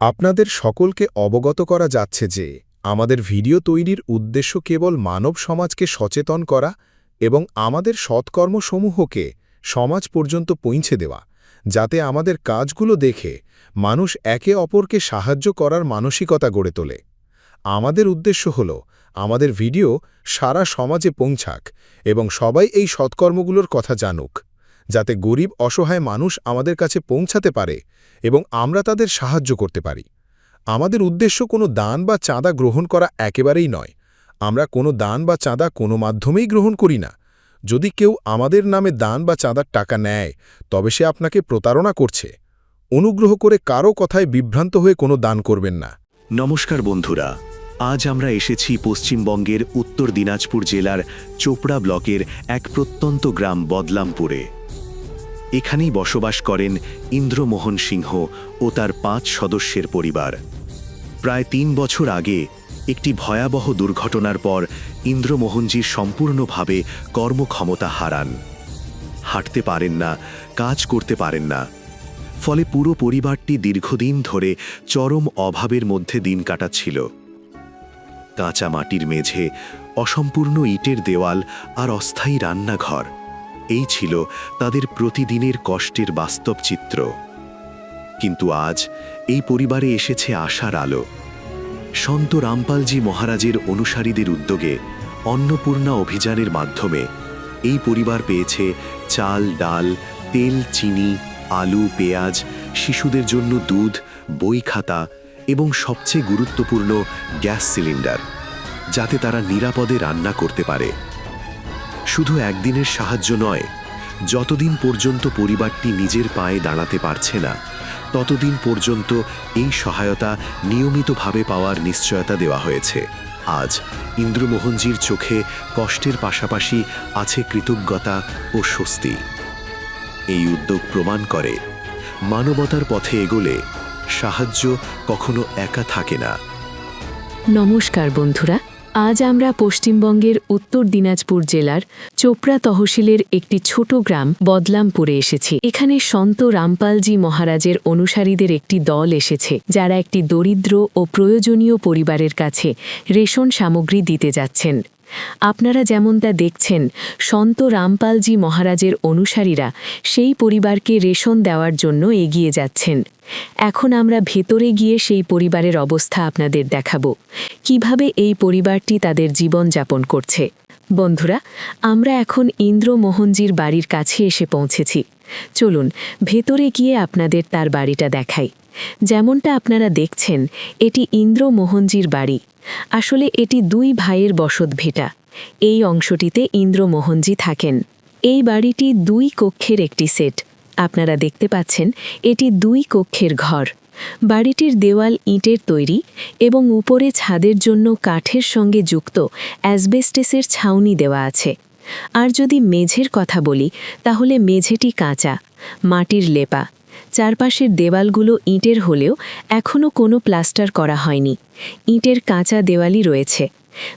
আপনাদের সকলকে অবগত করা যাচ্ছে যে, আমাদের ভিডিও তৈরির উদ্দেশ্য কেবল মানব সমাজকে সচেতন করা এবং আমাদের সৎকর্মসমূহকে সমাজ পর্যন্ত পৌঁছে দেওয়া, যাতে আমাদের কাজগুলো দেখে মানুষ একে অপরকে সাহায্য করার মানসিকতা গড়ে তোলে। আমাদের উদ্দেশ্য হল, আমাদের ভিডিও সারা সমাজে পৌঁছাক এবং সবাই এই সৎকর্মগুলোর কথা জানুক। যাতে গরিব অসহায় মানুষ আমাদের কাছে পৌঁছাতে পারে এবং আমরা তাদের সাহায্য করতে পারি। আমাদের উদ্দেশ্য কোনো দান বা চাঁদা গ্রহণ করা একেবারেই নয়। আমরা কোনো দান বা চাঁদা কোনো মাধ্যমেই গ্রহণ করি না। যদি কেউ আমাদের নামে দান বা চাঁদার টাকা নেয়, তবে সে আপনাকে প্রতারণা করছে। অনুগ্রহ করে কারও কথায় বিভ্রান্ত হয়ে কোনো দান করবেন না। নমস্কার বন্ধুরা, আজ আমরা এসেছি পশ্চিমবঙ্গের উত্তর দিনাজপুর জেলার চোপড়া ব্লকের এক প্রত্যন্ত গ্রাম বদলামপুরে। এখানেই বসবাস করেন ইন্দ্রমোহন সিংহ ও তার পাঁচ সদস্যের পরিবার। প্রায় তিন বছর আগে একটি ভয়াবহ দুর্ঘটনার পর ইন্দ্রমোহনজি সম্পূর্ণভাবে কর্মক্ষমতা হারান। হাঁটতে পারেন না, কাজ করতে পারেন না। ফলে পুরো পরিবারটি দীর্ঘদিন ধরে চরম অভাবের মধ্যে দিন কাটাচ্ছিল। কাঁচা মাটির মেঝে অসম্পূর্ণ ইটের দেওয়াল আর অস্থায়ী রান্নাঘর। এই ছিল তাদের প্রতিদিনের কষ্টের বাস্তব চিত্র। কিন্তু আজ এই পরিবারে এসেছে আশার আলো। সন্ত রামপালজি মহারাজের অনুসারীদের উদ্যোগে অন্নপূর্ণা অভিযানের মাধ্যমে এই পরিবার পেয়েছে চাল, ডাল, তেল, চিনি, আলু, পেঁয়াজ, শিশুদের জন্য দুধ, বই খাতা এবং সবচেয়ে গুরুত্বপূর্ণ গ্যাস সিলিন্ডার, যাতে তারা নিরাপদে রান্না করতে পারে। শুধু একদিনের সাহায্য নয়, যতদিন পর্যন্ত পরিবারটি নিজের পায়ে দাঁড়াতে পারছে না, ততদিন পর্যন্ত এই সহায়তা নিয়মিতভাবে পাওয়ার নিশ্চয়তা দেওয়া হয়েছে। আজ ইন্দ্রমোহনজির চোখে কষ্টের পাশাপাশি আছে কৃতজ্ঞতা ও স্বস্তি। এই উদ্যোগ প্রমাণ করে, মানবতার পথে এগোলে সাহায্য কখনো একা থাকে না। নমস্কার বন্ধুরা আজ আমরা পশ্চিমবঙ্গের উত্তর দিনাজপুর জেলার চোপড়া তহসিলের একটি ছোট গ্রাম বদলামপুরে এসেছি। এখানে সন্ত রামপালজি মহারাজের অনুসারীদের একটি দল এসেছে, যারা একটি দরিদ্র ও প্রয়োজনীয় পরিবারের কাছে রেশন সামগ্রী দিতে যাচ্ছেন। আপনারা যেমন তা দেখছেন, সন্ত রামপালজি মহারাজের অনুসারীরা সেই পরিবারকে রেশন দেওয়ার জন্য এগিয়ে যাচ্ছেন। এখন আমরা ভেতরে গিয়ে সেই পরিবারের অবস্থা আপনাদের দেখাব। কীভাবে এই পরিবারটি তাদের জীবন যাপন করছে। বন্ধুরা, আমরা এখন ইন্দ্রমোহনজির বাড়ির কাছে এসে পৌঁছেছি। চলুন, ভেতরে গিয়ে আপনাদের তার বাড়িটা দেখাই। যেমনটা আপনারা দেখছেন, এটি ইন্দ্রমোহনজির বাড়ি। আসলে এটি দুই ভাইয়ের বসত ভেটা। এই অংশটিতে ইন্দ্রমোহনজি থাকেন। এই বাড়িটি দুই কক্ষের একটি সেট। আপনারা দেখতে পাচ্ছেন, এটি দুই কক্ষের ঘর। বাড়িটির দেওয়াল ইটের তৈরি এবং উপরে ছাদের জন্য কাঠের সঙ্গে যুক্ত অ্যাসবেস্টেসের ছাউনি দেওয়া আছে। আর যদি মেঝের কথা বলি, তাহলে মেঝেটি কাঁচা, মাটির লেপা। চারপাশের দেওয়ালগুলো ইটের হলেও এখনও কোনো প্লাস্টার করা হয়নি। ইটের কাঁচা দেওয়ালই রয়েছে।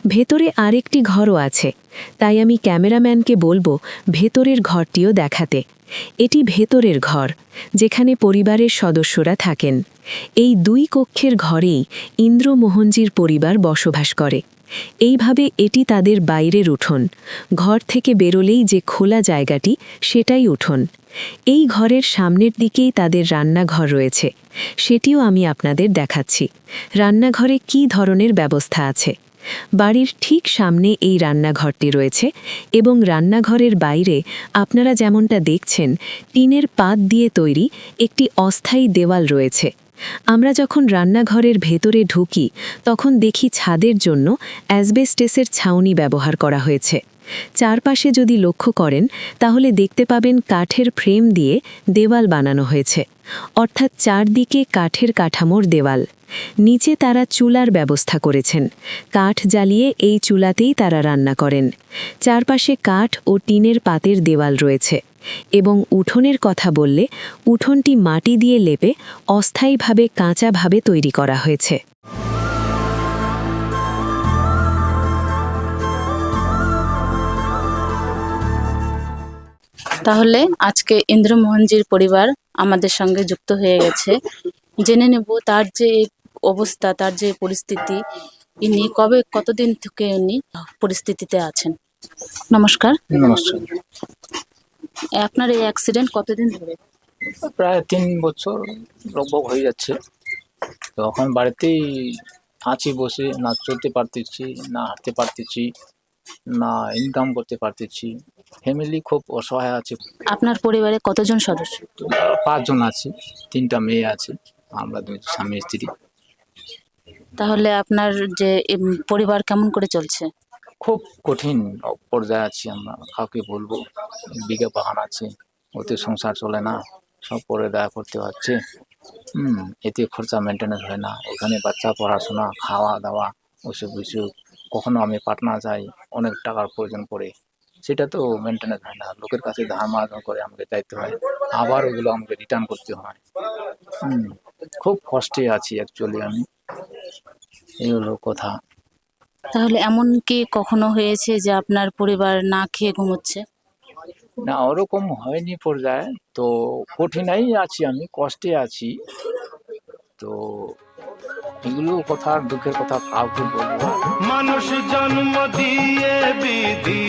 ভেতরে আরেকটি ঘরও আছে। তাই আমি ক্যামেরাম্যানকে বলব ভেতরের ঘরটিও দেখাতে। এটি ভেতরের ঘর, যেখানে পরিবারের সদস্যরা থাকেন। এই দুই কক্ষের ঘরেই ইন্দ্রমোহনজির পরিবার বসবাস করে। এইভাবে এটি তাদের বাইরের উঠোন। ঘর থেকে বেরোলেই যে খোলা জায়গাটি, সেটাই উঠোন। এই ঘরের সামনের দিকেই তাদের রান্নাঘর রয়েছে। সেটিও আমি আপনাদের দেখাচ্ছি। রান্নাঘরে কী ধরনের ব্যবস্থা আছে? বাড়ির ঠিক সামনে এই রান্নাঘরটি রয়েছে এবং রান্নাঘরের বাইরে আপনারা যেমনটা দেখছেন, টিনের পাত দিয়ে তৈরি একটি অস্থায়ী দেওয়াল রয়েছে। আমরা যখন রান্নাঘরের ভেতরে ঢুকি, তখন দেখি ছাদের জন্য অ্যাসবেস্টেসের ছাউনি ব্যবহার করা হয়েছে। চারপাশে যদি লক্ষ্য করেন, তাহলে দেখতে পাবেন কাঠের ফ্রেম দিয়ে দেওয়াল বানানো হয়েছে। অর্থাৎ চারদিকে কাঠের কাঠামোর দেওয়াল। নিচে তারা চুলার ব্যবস্থা করেছেন। কাঠ জ্বালিয়ে এই চুলাতেই তারা রান্না করেন। চারপাশে কাঠ ও টিনের পাতের দেওয়াল রয়েছে এবং উঠোনের কথা বললে উঠোনটি মাটি দিয়ে লেপে অস্থায়ীভাবে কাঁচাভাবে তৈরি করা হয়েছে। তাহলে আজকে ইন্দ্রমোহনজির পরিবার আমাদের সঙ্গে যুক্ত হয়ে গেছে। জেনে নেব তার যে অবস্থা তার যে পরিস্থিতি ইনি কবে কতদিন থেকে ইনি পরিস্থিতিতে আছেন? নমস্কার। নমস্কার। আপনার এই অ্যাক্সিডেন্ট কতদিন ধরে? প্রায় তিন বছর লগভগ হয়ে যাচ্ছে। তখন বাড়িতেই আছি বসে না চলতে পারতেছি না হাঁটতে পারতেছি। না ইনকাম করতে পারতেছি। ফ্যামিলি খুব অসহায় আছে। আপনার পরিবারে কতজন সদস্য? পাঁচজন আছে তিনটা মেয়ে আছে আমরা দুই স্বামী স্ত্রী। তাহলে আপনার যে এম, পরিবার কেমন করে চলছে? খুব কঠিন পর্যায়ে আছি আমরা কাউকে বলব বিঘা বাগান আছে ওতে সংসার চলে না সব পরে দয়া করতে হচ্ছে। হুম এতে খরচা মেনটেন্স হয় না ওখানে বাচ্চা পড়াশোনা খাওয়া দাওয়া ওইসব কিছু কখনো আমি পাটনা যাই অনেক টাকার প্রয়োজন পড়ে। সেটা তো মেনটেন্স হয় না। লোকের কাছে ধার মার্জন করে আমাকে চাইতে হয়। আবার ওগুলো আমাকে রিটার্ন করতে হয়। খুব কষ্টে আছি অ্যাকচুয়ালি আমি। এই হলো কথা। তাহলে এমন কি কখনো হয়েছে যে আপনার পরিবার না খেয়ে ঘুমোচ্ছে? না ওরকম হয়নি পর্যায়ে। তো কঠিনাই আছি আমি কষ্টে আছি। তো এগুলো কথা দুঃখের কথা কাউকে বলব। মানুষ জন্ম দিয়ে বিধি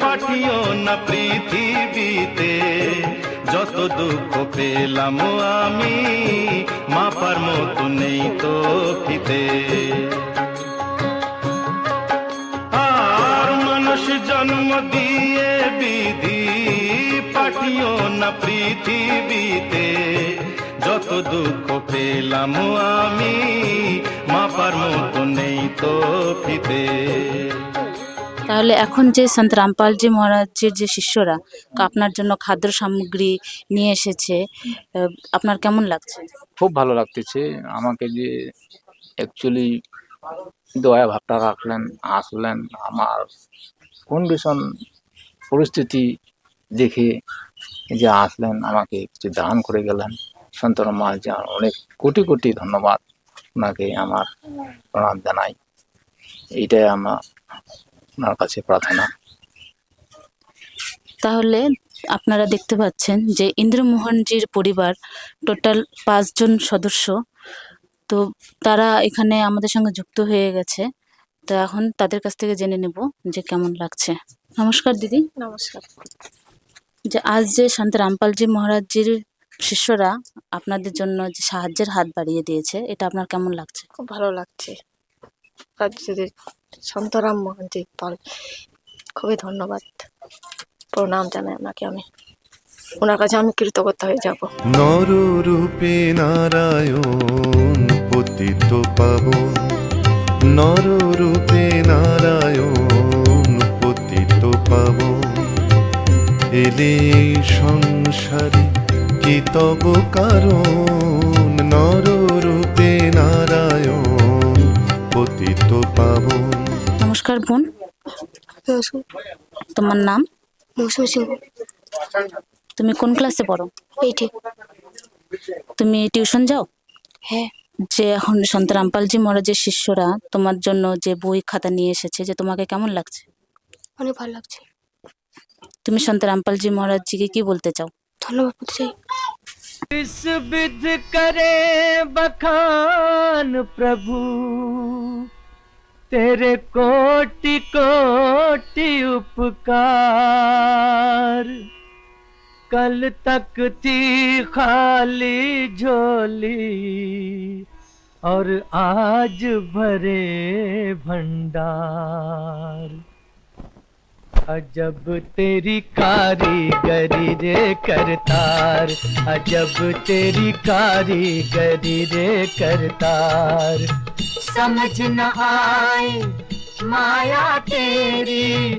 পাঠিও না পৃথিবীতে। যত দুঃখ পেলাম আমি, মাপার মতো নেই তো ফিতে আর মানুষ জন্ম দিয়ে বিধি পাঠিও না পৃথিবীতে। যত দুঃখ পেলাম আমি মাপার মতো নেই তো ফিতে। তাহলে এখন যে সন্ত রামপালজি মহারাজের যে শিষ্যরা আপনার জন্য খাদ্য সামগ্রী নিয়ে এসেছে আপনার কেমন লাগছে? খুব ভালো লাগতেছে। আমাকে যে অ্যাকচুয়ালি দয়া ভাবটা রাখলেন আসলেন আমার কন্ডিশন পরিস্থিতি দেখে যে আসলেন আমাকে কিছু দান করে গেলেন। সন্তন মহারাজ অনেক কোটি কোটি ধন্যবাদ ওনাকে আমার প্রণাম জানাই। এইটাই আমার ওনার কাছে প্রার্থনা। তাহলে আপনারা দেখতে পাচ্ছেন যে ইন্দ্রমোহনজির পরিবার টোটাল পাঁচজন সদস্য। তো তারা এখানে আমাদের সঙ্গে যুক্ত হয়ে গেছে। তো এখন তাদের কাছ থেকে জেনে নেব যে কেমন লাগছে। নমস্কার দিদি। নমস্কার। যে আজ যে সন্ত রামপালজি মহারাজজির শিষ্যরা আপনাদের জন্য যে সাহায্যের হাত বাড়িয়ে দিয়েছে এটা আপনার কেমন লাগছে? খুব ভালো লাগছে। রাজ্যদের সন্তরাম মোহনজি পাল খুবই ধন্যবাদ। প্রণাম জানাই আপনাকে আমি। ওনার কাছে আমি কৃতজ্ঞতা হয়ে যাব। নররূপে নারায়ণ পতিত পাবন। নররূপে নারায়ণ পতিত পাবন। এলে সংসারে কি তব কারণ নররূপে নারায়ণ পতিত পাবন। নমস্কার বোন। তোমার নাম? মৌসুম তুমি কোন ক্লাসে পড়ো? এইটি। তুমি টিউশন যাও? হ্যাঁ। যে এখন সন্ত রামপালজি মহারাজের শিষ্যরা তোমার জন্য যে বই খাতা নিয়ে এসেছে যে তোমাকে কেমন লাগছে? অনেক ভালো লাগছে। তুমি সন্ত রামপালজি মহারাজজিকে কি বলতে চাও? चलो पूछे इस विध करे बखान प्रभु, तेरे कोटि कोटि उपकार। कल तक थी खाली झोली, और आज भरे भंडार। अजब तेरी कारीगरी रे करतार। अजब तेरी कारीगरी रे करतार। समझ न आए माया तेरी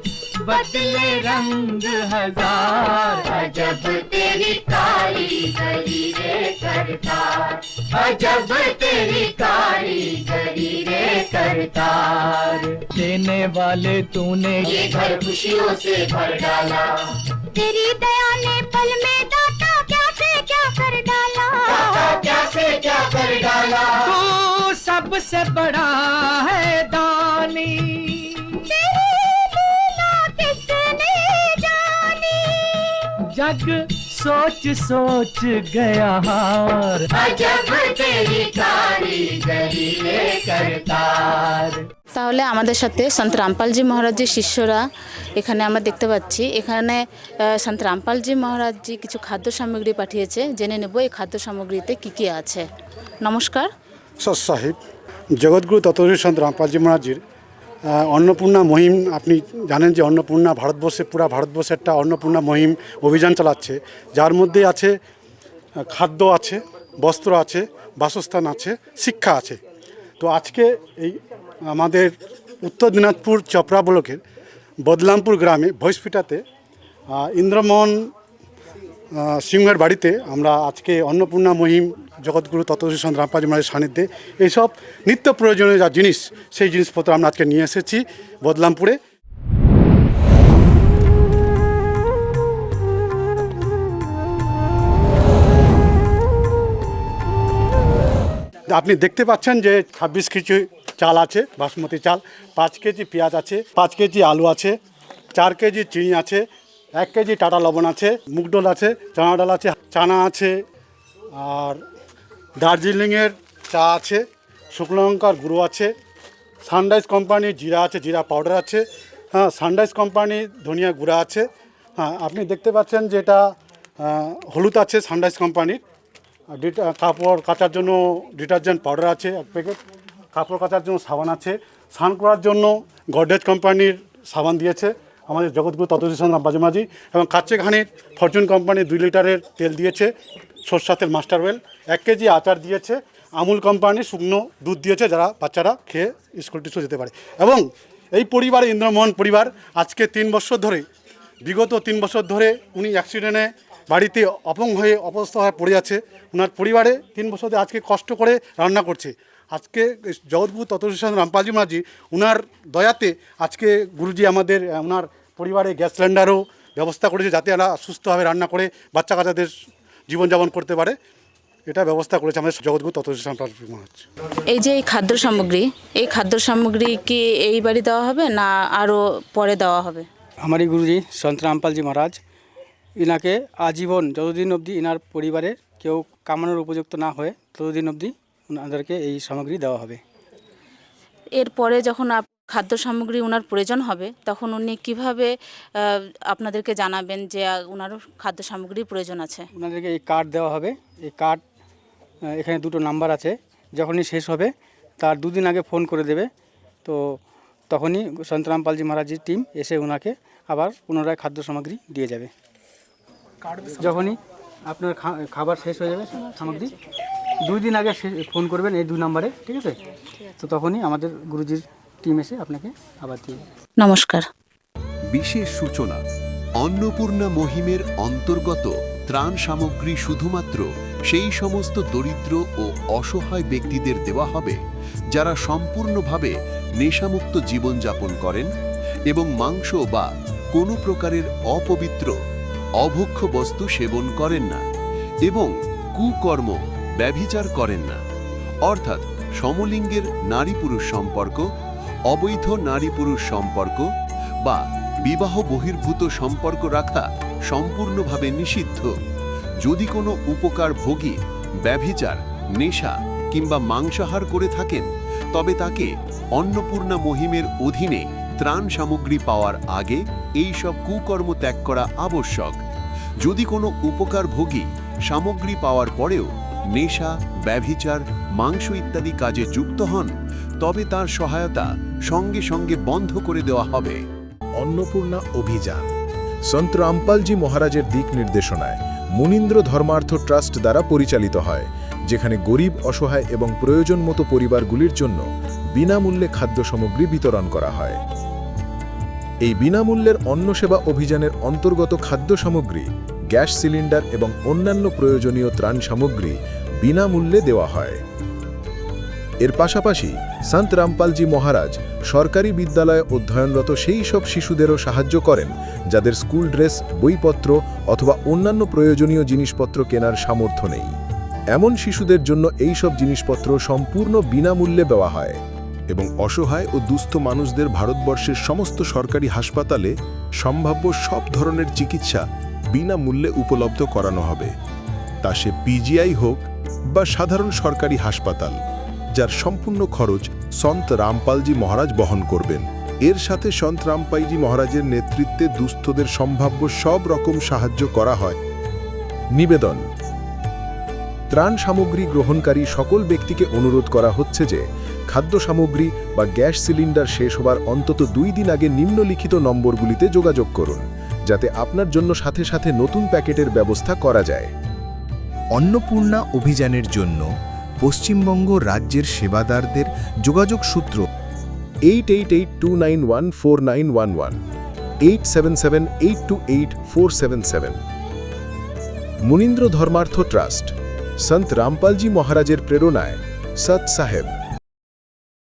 बदले रंग हज़ार अजब तेरी कारीगरी रे करतार। अजब तेरी कारीगरी रे करतार। देने वाले तूने ये घर खुशियों से भर डाला। तेरी दया ने पल में दाता क्या से क्या कर डाला? क्या से क्या कर डाला? सबसे बड़ा है दानी तेरी लीला किसने जानी जग सोच सोच गया हार अजब तेरी कारीगरी रे करतार তাহলে আমাদের সাথে সন্ত রামপালজি মহারাজজির শিষ্যরা এখানে আমরা দেখতে পাচ্ছি এখানে আহ, সন্ত রামপালজি মহারাজজি কিছু খাদ্য সামগ্রী পাঠিয়েছে জেনে নেব এই খাদ্য সামগ্রীতে কি কি আছে নমস্কার সৎ সাহেব জগৎগুরু ততরী সন্ত রামপালজি মহারাজজির আহ, অন্নপূর্ণা মহিম আপনি জানেন যে অন্নপূর্ণা ভারতবর্ষে পুরা ভারতবর্ষে একটা অন্নপূর্ণা মহিম অভিযান চালাচ্ছে। যার মধ্যে আছে খাদ্য আছে বস্ত্র আছে বাসস্থান আছে শিক্ষা আছে। তো আজকে এই আমাদের উত্তর দিনাজপুর চপড়া ব্লকের বদলামপুর গ্রামে ভৈসপিটাতে ইন্দ্রমোহন সিংহের বাড়িতে আমরা আজকে অন্নপূর্ণা মহিম, জগৎগুরু তত্ত্বশ্রী সন্ত রামপাজি মহারাজের সান্নিধ্যে এইসব নিত্য প্রয়োজনীয় যা জিনিস, সেই জিনিসপত্র আমরা আজকে নিয়ে এসেছি বদলামপুরে। আপনি দেখতে পাচ্ছেন যে ছাব্বিশ কেজি চাল আছে, বাসমতি চাল, পাঁচ কেজি পেঁয়াজ আছে, পাঁচ কেজি আলু আছে, চার কেজি চিনি আছে এক কেজি টাটা লবণ আছে, মুগ ডাল আছে, চানা ডাল আছে, চানা আছে, আর দার্জিলিংয়ের চা আছে, শুকনো লঙ্কার গুঁড়ো আছে, সানরাইজ কোম্পানির জিরা আছে, জিরা পাউডার আছে হ্যাঁ সানরাইজ কোম্পানির ধনিয়া গুঁড়া আছে হ্যাঁ আপনি দেখতে পাচ্ছেন যে এটা হলুদ আছে সানরাইজ কোম্পানির কাপড় কাচার জন্য ডিটারজেন্ট পাউডার আছে, এক প্যাকেট, কাপড় কাচার জন্য সাবান আছে, স্নান করার জন্য গডরেজ কোম্পানির সাবান দিয়েছে আমাদের জগৎগুরু ততদিশন বাজি মাঝি এবং কাচ্চে ঘানির ফরচুন কোম্পানির দুই লিটারের তেল দিয়েছে সরষা তেল মাস্টার ওয়েল এক কেজি আচার দিয়েছে, আমুল কোম্পানি শুকনো দুধ দিয়েছে যারা বাচ্চারা খেয়ে স্কুল টিস্কুল যেতে পারে। এবং এই পরিবারে ইন্দ্রমোহন পরিবার আজকে তিন বছর ধরে, বিগত তিন বছর ধরে উনি অ্যাক্সিডেন্টে বাড়িতে অপং হয়ে অবস্থা হয়ে পড়ে আছে। ওনার পরিবারে তিন বছর ধরে আজকে কষ্ট করে রান্না করছে। আজকে জগৎগুরু তত্ত্বসান রামপালজি মাঝি ওনার দয়াতে আজকে গুরুজি আমাদের ওনার পরিবারে গ্যাস সিলিন্ডারও ব্যবস্থা করেছে যাতে এরা সুস্থভাবে রান্না করে বাচ্চা কাচ্চাদের জীবনযাপন করতে পারে। এটা ব্যবস্থা করেছে আমাদের জগৎগুরু তত্ত্ব সাম্প্রতিক মনে হচ্ছে এই যে এই খাদ্য সামগ্রী এই খাদ্য সামগ্রী কি এইবারই দেওয়া হবে না আরও পরে দেওয়া হবে? আমারই গুরুজি সন্ত রামপালজি মহারাজ ইনাকে আজীবন যতদিন অবধি ইনার পরিবারের কেউ কামানোর উপযুক্ত না হয় ততদিন অবধি ওনাদেরকে এই সামগ্রী দেওয়া হবে। এরপরে যখন আপ খাদ্য সামগ্রী ওনার প্রয়োজন হবে তখন উনি কীভাবে আপনাদেরকে জানাবেন যে আহ, ওনারও খাদ্য সামগ্রীর প্রয়োজন আছে? ওনাদেরকে এই কার্ড দেওয়া হবে। এই কার্ড এখানে দুটো নাম্বার আছে। যখনই শেষ হবে তার দুদিন আগে ফোন করে দেবে। তো তখনই সন্ত রামপালজি মহারাজের টিম এসে ওনাকে আবার পুনরায় খাদ্য সামগ্রী দিয়ে যাবে। যখনই আপনার খা- খাবার শেষ হয়ে যাবে সামগ্রী দুই দিন আগে ফোন করবেন এই দুই নাম্বারে ঠিক আছে। তো তখনই আমাদের গুরুজির টিম এসে আপনাকে আবার দিয়ে নমস্কার। বিশেষ সূচনা অন্নপূর্ণা মহিমের অন্তর্গত ত্রাণ সামগ্রী শুধুমাত্র সেই সমস্ত দরিদ্র ও অসহায় ব্যক্তিদের দেওয়া হবে যারা সম্পূর্ণভাবে নেশামুক্ত জীবনযাপন করেন এবং মাংস বা কোনো প্রকারের অপবিত্র অভক্ষ বস্তু সেবন করেন না এবং কুকর্ম ব্যভিচার করেন না। অর্থাৎ সমলিঙ্গের নারী পুরুষ সম্পর্ক অবৈধ নারী পুরুষ সম্পর্ক বা বিবাহ বহির্ভূত সম্পর্ক রাখা সম্পূর্ণভাবে নিষিদ্ধ। যদি কোনো উপকার ভোগী, ব্যভিচার, নেশা কিংবা মাংসাহার করে থাকেন, তবে তাকে অন্নপূর্ণা মহিমের অধীনে ত্রাণ সামগ্রী পাওয়ার আগে এই সব কুকর্ম ত্যাগ করা আবশ্যক। যদি কোনো উপকার ভোগী সামগ্রী পাওয়ার পরেও নেশা, ব্যভিচার, মাংস ইত্যাদি কাজে যুক্ত হন, তবে তার সহায়তা সঙ্গে সঙ্গে বন্ধ করে দেওয়া হবে। অন্নপূর্ণা অভিযান। সন্ত রামপালজি মহারাজের দিক নির্দেশনায় মুনীন্দ্র ধর্মার্থ ট্রাস্ট দ্বারা পরিচালিত হয়, যেখানে গরিব, অসহায় এবং প্রয়োজন মতো পরিবারগুলির জন্য বিনামূল্যে খাদ্য সামগ্রী বিতরণ করা হয়। এই বিনামূল্যের অন্ন সেবা অভিযানের অন্তর্গত খাদ্য সামগ্রী গ্যাস সিলিন্ডার এবং অন্যান্য প্রয়োজনীয় ত্রাণ সামগ্রী বিনামূল্যে দেওয়া হয়। এর পাশাপাশি সন্ত রামপালজি মহারাজ সরকারি বিদ্যালয়ে অধ্যয়নরত সেই সব শিশুদেরও সাহায্য করেন, যাদের স্কুল ড্রেস, বইপত্র অথবা অন্যান্য প্রয়োজনীয় জিনিসপত্র কেনার সামর্থ্য নেই। এমন শিশুদের জন্য এই সব জিনিসপত্র সম্পূর্ণ বিনামূল্যে দেওয়া হয় এবং অসহায় ও দুস্থ মানুষদের ভারতবর্ষের সমস্ত সরকারি হাসপাতালে সম্ভাব্য সব ধরনের চিকিৎসা বিনামূল্যে উপলব্ধ করানো হবে। তা সে পিজিআই হোক বা সাধারণ সরকারি হাসপাতাল। যার সম্পূর্ণ খরচ সন্ত রামপালজি মহারাজ বহন করবেন। এর সাথে সন্ত রামপাইজি মহারাজের নেতৃত্বে দুস্থদের সম্ভাব্য সব রকম সাহায্য করা হয়। নিবেদন। ত্রাণ সামগ্রী গ্রহণকারী সকল ব্যক্তিকে অনুরোধ করা হচ্ছে যে, খাদ্য সামগ্রী বা গ্যাস সিলিন্ডার শেষ হবার অন্তত দুই দিন আগে নিম্নলিখিত নম্বরগুলিতে যোগাযোগ করুন, যাতে আপনার জন্য সাথে সাথে নতুন প্যাকেটের ব্যবস্থা করা যায়। অন্নপূর্ণা অভিযানের জন্য পশ্চিমবঙ্গ রাজ্যের সেবাদারদের যোগাযোগ সূত্র eight eight eight two nine one four nine one one eight seven seven eight two eight four seven seven Munindra Dharmarth trust, Sant Rampalji মহারাজের প্রেরণায় সৎ সাহেব